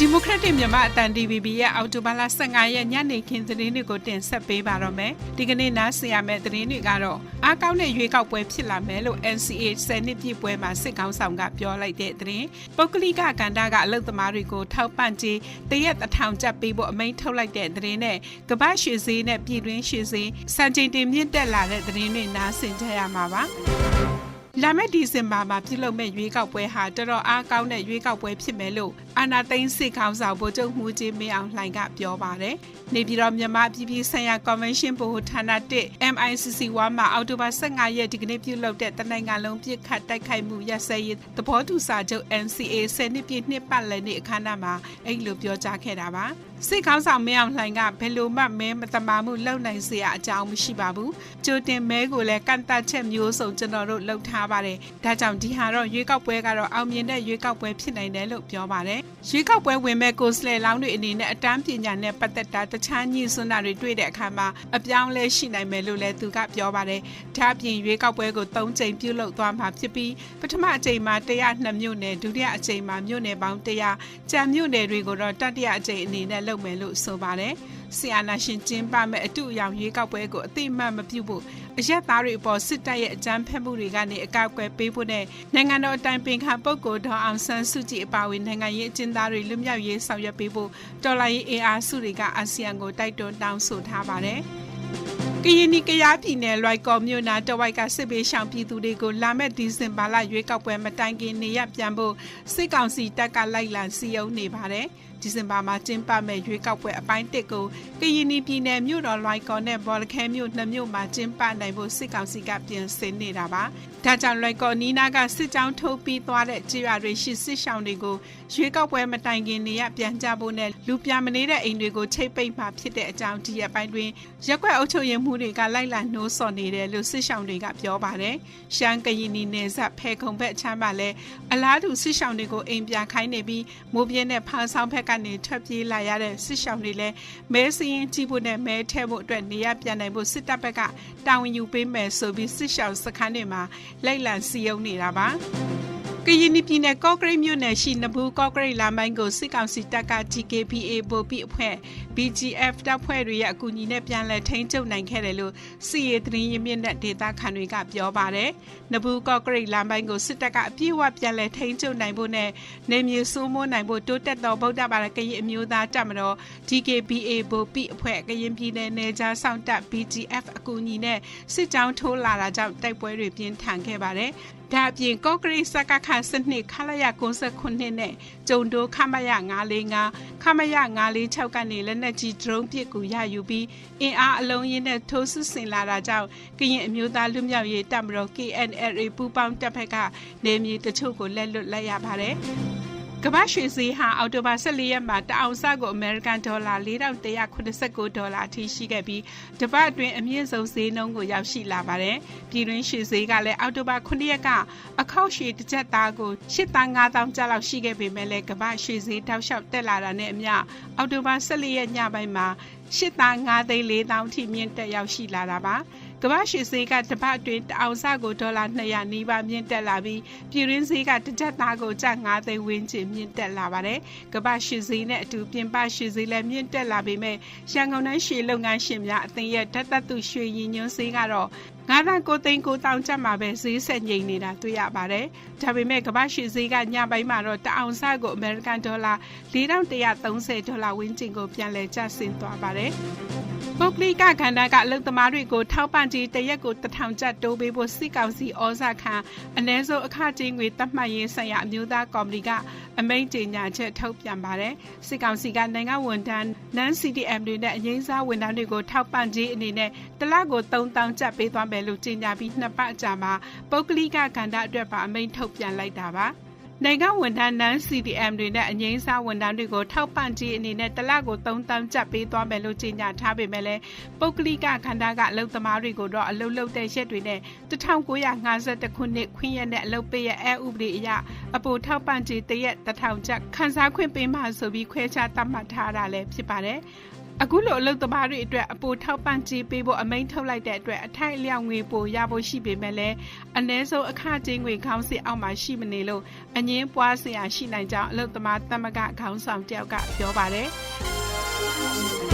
ဒီမိုကရက်တစ်မြန်မာအတန် DVB ရဲ့အော်တိုဘာလ15ရက်ညနေခင်းသတင်းတွေကိုတင်ဆက်ပေးပါတော့မယ်။ဒီကနေ့နားဆင်ရမယ့်သတင်းတွေကတော့အားကောင်းတဲ့ရွေးကောက်ပွဲဖြစ်လာမယ်လို့ NCA 10နှစ်ပြည့်ပွဲမှာစစ်ကောင်ဆောင်ကပြောလိုက်တဲ့သတင်း။ပုဂ္ဂလိကကန္တာကအလုသမားတွေကိုထောက်ပံ့ကြေးတရက်တစ်ထောင်ကျပ်ပေးဖို့အမိန့်ထုတ်လိုက်တဲ့သတင်းနဲ့ကမ္ဘာရွှေဈေးနဲ့ပြည်တွင်းရွှေဈေးစံချိန်တင်မြင့်တက်လာတဲ့သတင်းတွေနားဆင်ကြရမှာပါ။ လာမယ့်ဒီဇင်ဘာမှာပြုလုပ်မဲ့ရွေးကောက်ပွဲဟာတော်တော်အားကောင်းတဲ့ရွေးကောက်ပွဲဖြစ်မယ်လို့အာနာသိန်းစစ်ခေါင်းဆောင်ဗိုလ်ချုပ်မှုကြီးမင်းအောင်လှိုင်ကပြောပါတယ်။နေပြည်တော်မြန်မာပြည်ပြည်ဆိုင်ရာ Convention ဗဟိုဌာန1 MICC ဝါမှာအောက်တိုဘာ15ရက်ဒီကနေ့ပြုလုပ်တဲ့တနိုင်ငံလုံးပြစ်ခတ်တိုက်ခိုက်မှုရပ်စဲရေးသဘောတူစာချုပ် NCA 10နှစ်ပြည့်နှစ်ပတ်လည်နေ့အခမ်းအနားမှာအဲ့လိုပြောကြားခဲ့တာပါ။စစ်ခေါင်းဆောင်မင်းအောင်လှိုင်ကဘယ်လိုမှမဲမတမာမှုလုပ်နိုင်စရာအကြောင်းမရှိပါဘူး။ကြိုတင်မဲကိုလည်းကန့်တတ်ချက်မျိုးစုံကျွန်တော်တို့လုပ်ထားပါတယ်။ဒါကြောင့်ဒီဟာတော့ရွေးကောက်ပွဲကတော့အောင်မြင်တဲ့ရွေးကောက်ပွဲဖြစ်နိုင်တယ်လို့ပြောပါတယ်။ရွေးကောက်ပွဲဝင်မဲ့ကိုယ်စားလှယ်လောင်းတွေအနေနဲ့အတန်းပညာနဲ့ပတ်သက်တာတခြားညှိစွန်းတာတွေတွေ့တဲ့အခါမှာအပြောင်းလဲရှိနိုင်မယ်လို့လည်းသူကပြောပါတယ်။ဒါ့အပြင်ရွေးကောက်ပွဲကို၃ချိန်ပြုလုပ်သွားမှာဖြစ်ပြီးပထမအချိန်မှာ102မြို့နယ်ဒုတိယအချိန်မှာမြို့နယ်ပေါင်း100ကျန်မြို့နယ်တွေကိုတော့တတိယအချိန်အနေနဲ့လုပ်မယ်လို့ဆိုပါတယ်။ ဆီယာနာရှင်ကျင်းပမဲ့အတူအယောင်ရွေးကောက်ပွဲကိုအသိမှတ်မပြုဖို့အရက်သားတွေအပေါ်စစ်တပ်ရဲ့အကြမ်းဖက်မှုတွေကနေအကောက်ကွယ်ပေးဖို့နဲ့နိုင်ငံတော်အတိုင်ပင်ခံပုဂ္ဂိုလ်ဒေါ်အောင်ဆန်းစုကြည်အပါအဝင်နိုင်ငံရေးအကျဉ်းသားတွေလွတ်မြောက်ရေးဆောင်ရွက်ပေးဖို့တော်လိုင်းအေအားစုတွေကအာဆီယံကိုတိုက်တွန်းတောင်းဆိုထားပါတယ်။က ရင်နီကရားပြည်နယ်လွိုက်ကော်မြို့နာတဝိုက်ကစစ်ပေးရှောင်ပြည်သူတွေကိုလာမယ့်ဒီဇင်ဘာလရွေးကောက်ပွဲမတိုင်ခင်နေရပြန်ဖို့စစ်ကောင်စီတပ်ကလိုက်လံစီယုံနေပါတယ်။ဒီဇင်ဘာမှာကျင်းပမဲ့ရွေးကောက်ပွဲအပိုင်းတစ်ကိုကရင်နီပြည်နယ်မြို့တော်လွိုင်ကော်နဲ့ဘော်လခဲမြို့နှစ်မြို့မှာကျင်းပနိုင်ဖို့စစ်ကောင်စီကပြင်ဆင်နေတာပါ။ဒါကြောင့်လွိုင်ကော်နီးနားကစစ်ကြောင်းထုတ်ပြီးသွားတဲ့ကြေးရွာတွေရှိစစ်ရှောင်းတွေကိုရွေးကောက်ပွဲမတိုင်ခင်နေရပြန်ကြဖို့နဲ့လူပြမနေတဲ့အိမ်တွေကိုချိတ်ပိတ်မှဖြစ်တဲ့အကြောင်းဒီရက်ပိုင်းတွင်ရက်ွက်အုပ်ချုပ်ရေးမှုတွေကလိုက်လံနှိုးဆော်နေတယ်လို့စစ်ရှောင်းတွေကပြောပါတယ်။ရှမ်းကရင်နီနယ်စပ်ဖဲခုံဘက်ချမ်းမှာလည်းအလားတူစစ်ရှောင်းတွေကိုအိမ်ပြခိုင်းနေပြီးမိုးပြင်းတဲ့ဖားဆောင်ဘက်ကနေထွက်ပြေးလာရတဲ့စစ်ရှောင်းတွေလည်းမဲစရင်ကြည့်ဖို့နဲ့မဲထဲဖို့အတွက်နေရပြန်နိုင်ဖို့စစ်တပ်ဘက်ကတာဝန်ယူပေးမယ်ဆိုပြီးစစ်ရှောင်းစခန်းတွေမှာလိုက်လံစီယုံနေတာပါ ကရင်ပြည်နယ်ကော့ကရိတ်မြို့နယ်ရှိနဘူးကော့ကရိတ်လာမိုင်းကိုစစ်ကောင်စီတပ်က GKPA ဗိုလ်ပြီးအဖွဲ့ BGF တပ်ဖွဲ့တွေရဲ့အကူအညီနဲ့ပြန်လည်ထိန်းချုပ်နိုင်ခဲ့တယ်လို့စီရေးသတင်းရင်းမြစ်တဲ့ဒေသခံတွေကပြောပါတယ်။နဘူးကော့ကရိတ်လာမိုင်းကိုစစ်တပ်ကအပြည့်အဝပြန်လည်ထိန်းချုပ်နိုင်ဖို့နဲ့နေမြေစိုးမိုးနိုင်ဖို့တိုးတက်သောဗုဒ္ဓဘာသာကရင်အမျိုးသားတပ်မတော် DKBA ဗိုလ်ပြီးအဖွဲ့ကရင်ပြည်နယ်နယ်ခြားစောင့်တပ် BGF အကူအညီနဲ့စစ်ကြောင်းထိုးလာတာကြောင့်တိုက်ပွဲတွေပြင်းထန်ခဲ့ပါတယ်။ ဒါအပြင်ကော့ကရိတ်စကခစနစ်ခလာရ69နဲ့ကျုံတိုးခမရ945ခမရ946ကနေလက်နက်ကြီးဒရုန်းပစ်ကူရယူပြီးအင်အားအလုံးရင်းနဲ့ထိုးစစ်ဆင်လာတာကြောင့်ကရင်အမျိုးသားလူမျိုးရေးတပ်မတော် KNLA ပူးပေါင်းတပ်ဖက်ကနေမြေတချို့ကိုလက်လွတ်လိုက်ရပါတယ် ကမ္ဘာရွှေဈေးဟာအောက်တိုဘာ14ရက်မှာတအောင်စကိုအမေရိကန်ဒေါ်လာ4189ဒေါ်လာအထိရှိခဲ့ပြီးတပတ်အတွင်းအမြင့်ဆုံးဈေးနှုန်းကိုရောက်ရှိလာပါတယ်။ပြည်တွင်းရွှေဈေးကလည်းအောက်တိုဘာ9ရက်ကအခောက်ရွှေတစ်ကြက်သားကို8500ကျပ်လောက်ရှိခဲ့ပေမဲ့လည်းကမ္ဘာရွှေဈေးတောက်လျှောက်တက်လာတာနဲ့အမျှအောက်တိုဘာ14ရက်ညပိုင်းမှာ8500သိန်း4000အထိမြင့်တက်ရောက်ရှိလာတာပါ။ ကမ္ဘာရွှေဈေးကတပတ်အတွင်းတအောင်စကိုဒေါ်လာ200နီးပါးမြင့်တက်လာပြီးပြည်တွင်းဈေးကတစ်ချက်သားကိုကျပ်9သိန်းဝန်းကျင်မြင့်တက်လာပါတယ်။ကမ္ဘာရွှေဈေးနဲ့အတူပြင်ပရွှေဈေးလည်းမြင့်တက်လာပေမဲ့ရန်ကုန်တိုင်းရွှေလုပ်ငန်းရှင်များအသင်းရဲ့ဓာတ်သက်သူရွှေရည်ညွှန်းဈေးကတော့ငါးသန်းကိုသိန်းကိုတောင်ကျပ်မှာပဲဈေးဆက်ငိမ့်နေတာတွေ့ရပါတယ်။ဒါပေမဲ့ကမ္ဘာရွှေဈေးကညပိုင်းမှာတော့တအောင်စကိုအမေရိကန်ဒေါ်လာ4130ဒေါ်လာဝန်းကျင်ကိုပြန်လည်ကျဆင်းသွားပါတယ်။ ပုဂ္ဂလိကခန္ဓာကအလုသမားတွေကိုထောက်ပံ့ကြေးတရက်ကိုတထောင်ကျပ်တိုးပေးဖို့စစ်ကောင်စီဩဇာခံအ ਨੇ စုအခကြေးငွေတတ်မှတ်ရေးဆိုင်ရာအမျိုးသားကော်မတီကအမိန့်ကြေညာချက်ထုတ်ပြန်ပါတယ်စစ်ကောင်စီကနိုင်ငံဝန်ထမ်း non CDM တွေနဲ့အငိမ့်စားဝန်ထမ်းတွေကိုထောက်ပံ့ကြေးအနေနဲ့တလကို3000ကျပ်ပေးသွားမယ်လို့ကြေညာပြီးနှစ်ပတ်ကြာမှာပုဂ္ဂလိကကဏ္ဍအတွက်ပါအမိန့်ထုတ်ပြန်လိုက်တာပါ။ နိုင်ငံဝန်ထမ်းနန်း CDM တွေနဲ့အငိမ့်စားဝန်ထမ်းတွေကိုထောက်ပံ့ကြေးအနေနဲ့တလကို3000ကျပ်ပေးသွားမယ်လို့ကြေညာထားပေမဲ့လည်းပုဂ္ဂလိကခန္ဓာကအလုပ်သမားတွေကိုတော့အလုပ်လုပ်တဲ့ရက်တွေနဲ့1952ခုနှစ်ခွင့်ရတဲ့အလုပ်ပေးရအဥပဒေအရအပိုထောက်ပံ့ကြေးတရက်1000ကျပ်ခန်းစားခွင့်ပေးမှဆိုပြီးခွဲခြားသတ်မှတ်ထားတာလည်းဖြစ်ပါတယ်။ အခုလိုအလုပ်သမားတွေအတွက်အပိုထောက်ပံ့ကြေးပေးဖို့အမိန့်ထုတ်လိုက်တဲ့အတွက်အထိုက်အလျောက်ငွေပိုရဖို့ရှိပေမဲ့လည်းအ ਨੇ ဆုံးအခကြေးငွေခေါင်းစဉ်အောက်မှာရှိမနေလို့အငင်းပွားစရာရှိနိုင်ကြောင်းအလုပ်သမားသမဂ္ဂခေါင်းဆောင်တယောက်ကပြောပါတယ်။